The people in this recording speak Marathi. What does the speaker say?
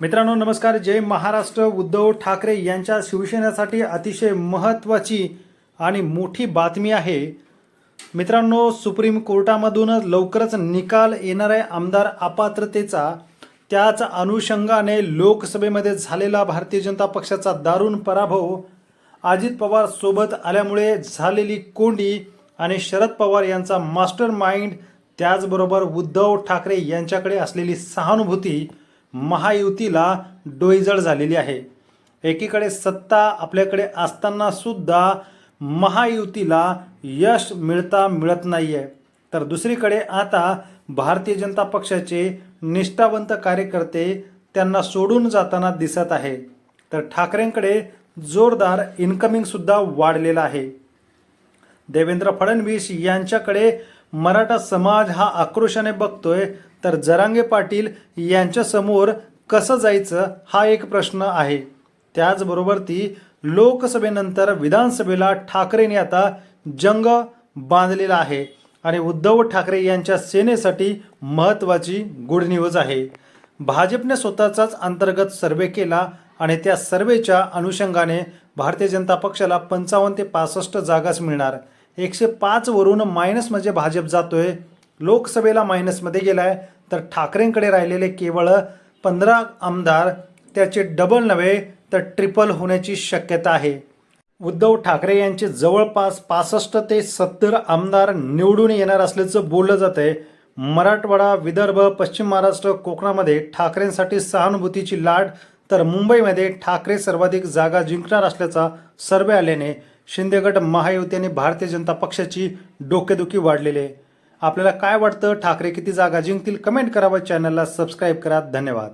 मित्रांनो नमस्कार. जय महाराष्ट्र. उद्धव ठाकरे यांच्या शिवसेनेसाठी अतिशय महत्त्वाची आणि मोठी बातमी आहे. मित्रांनो सुप्रीम कोर्टामधून लवकरच निकाल येणार आहे आमदार अपात्रतेचा. त्याच अनुषंगाने लोकसभेमध्ये झालेला भारतीय जनता पक्षाचा दारुण पराभव. अजित पवार सोबत आल्यामुळे झालेली कोंडी आणि शरद पवार यांचा मास्टर माइंड त्याचबरोबर उद्धव ठाकरे यांच्याकडे असलेली सहानुभूती महायुतीला डोईजळ झालेली आहे. एकीकडे सत्ता आपल्याकडे असताना सुद्धा महायुतीला यश मिळता मिळत नाही आहे तर दुसरीकडे आता भारतीय जनता पक्षाचे निष्ठावंत कार्यकर्ते त्यांना सोडून जाताना दिसत आहे. तर ठाकरेंकडे जोरदार इन्कमिंगसुद्धा वाढलेलं वाढलेला आहे. देवेंद्र फडणवीस यांच्याकडे मराठा समाज हा आक्रोशाने बघतोय तर जरांगे पाटील यांच्यासमोर कसं जायचं हा एक प्रश्न आहे. त्याचबरोबर ती लोकसभेनंतर विधानसभेला ठाकरेंनी आता जंग बांधलेला आहे आणि उद्धव ठाकरे यांच्या सेनेसाठी महत्त्वाची गुड न्यूज आहे. भाजपने स्वतःचाच अंतर्गत सर्वे केला आणि त्या सर्वेच्या अनुषंगाने भारतीय जनता पक्षाला पंचावन्न ते पासष्ट जागाच मिळणार. एकशे पाचवरून मायनसमध्ये म्हणजे भाजप जातो आहे लोकसभेला मायनसमध्ये गेलाय. तर ठाकरेंकडे राहिलेले केवळ पंधरा आमदार त्याचे डबल नव्हे तर ट्रिपल होण्याची शक्यता आहे. उद्धव ठाकरे यांचे जवळपास पासष्ट ते सत्तर आमदार निवडून येणार असल्याचं बोललं जातं आहे मराठवाडा विदर्भ पश्चिम महाराष्ट्र कोकणामध्ये ठाकरेंसाठी सहानुभूतीची लाट तर मुंबईमध्ये ठाकरे सर्वाधिक जागा जिंकणार असल्याचा सर्वे आल्याने शिंदेगड महायुती आणि भारतीय जनता पक्षाची डोकेदुखी वाढलेली आहे. आपल्याला काय वाटतं? ठाकरे किती जागा जिंकतील? कमेंट करावं. चॅनलला सबस्क्राईब करा. धन्यवाद.